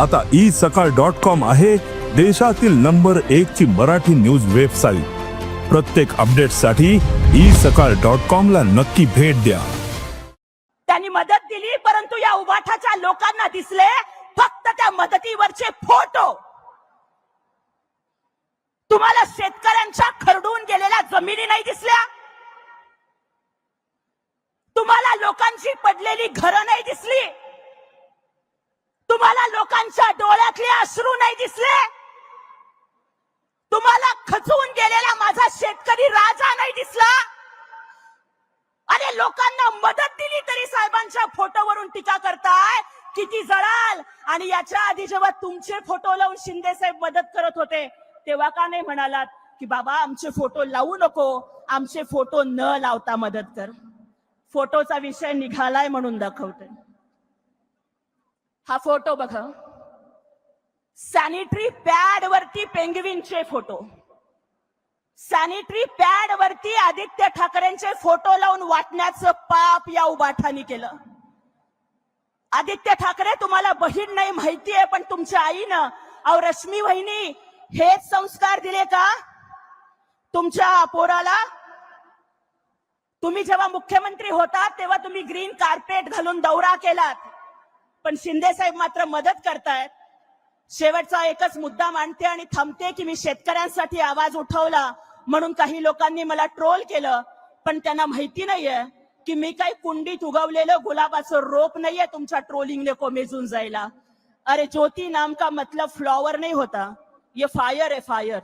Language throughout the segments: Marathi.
आता ई सकाळ डॉट कॉम आहे देशातील नंबर एक ची मराठी न्यूज वेबसाईट. प्रत्येक अपडेटसाठी ई सकाळ डॉट कॉम ला नक्की भेट द्या. त्यांनी मदत दिली परंतु या उभाठाच्या लोकांना दिसले फक्त त्या मदतीवरचे फोटो. तुम्हाला शेतकऱ्यांच्या खरडून गेलेल्या जमिनी नाही दिसल्या? तुम्हाला लोकांची पडलेली घरं नाही दिसली? डोळ्यातले अश्रू नाही दिसले. तुम्हाला खचवून गेलेला माझा शेतकरी राजा नाही दिसला. अरे लोकांना मदत दिली तरी साहेबांच्या फोटोवरून टीका करताय. किती जळाल. आणि याच्या आधी जेव्हा तुमचे फोटो लावून शिंदे साहेब मदत करत होते तेव्हा का नाही म्हणालात की बाबा आमचे फोटो लावू नको. आमचे फोटो न लावता मदत कर. फोटोचा विषय निघालाय म्हणून दाखवते. हा फोटो बघा. सॅनिटरी पॅड वरती पेंगविनचे फोटो. सॅनिटरी पॅड वरती आदित्य ठाकरेंचे फोटो लावून वाटण्याचं पाप या उबाठानी केलं. आदित्य ठाकरे तुम्हाला बहीण नाही माहिती आहे पण तुमच्या आईनं अहो रश्मी वहिनी हेच संस्कार दिले का? तुमच्या पोराला? तुम्ही जेव्हा मुख्यमंत्री होता तेव्हा तुम्ही ग्रीन कार्पेट घालून दौरा केलात. पण शिंदे साहेब मात्र मदत करतायत. शेवटचा एकच मुद्दा मांडते आणि थांबते की मी शेतकऱ्यांसाठी आवाज उठवला. म्हणून काही लोकांनी मला ट्रोल केलं पण त्यांना माहिती नाहीये की मी काही कुंडीत उगवलेलं गुलाबाचं रोप नाहीये तुमच्या ट्रोलिंगने कोमेजून जायला. अरे ज्योती नाम का मतलब फ्लॉवर नाही होता. ये फायर आहे फायर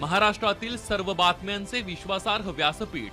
महाराष्ट्रातील सर्व बातम्यांचे विश्वासार्ह व्यासपीठ.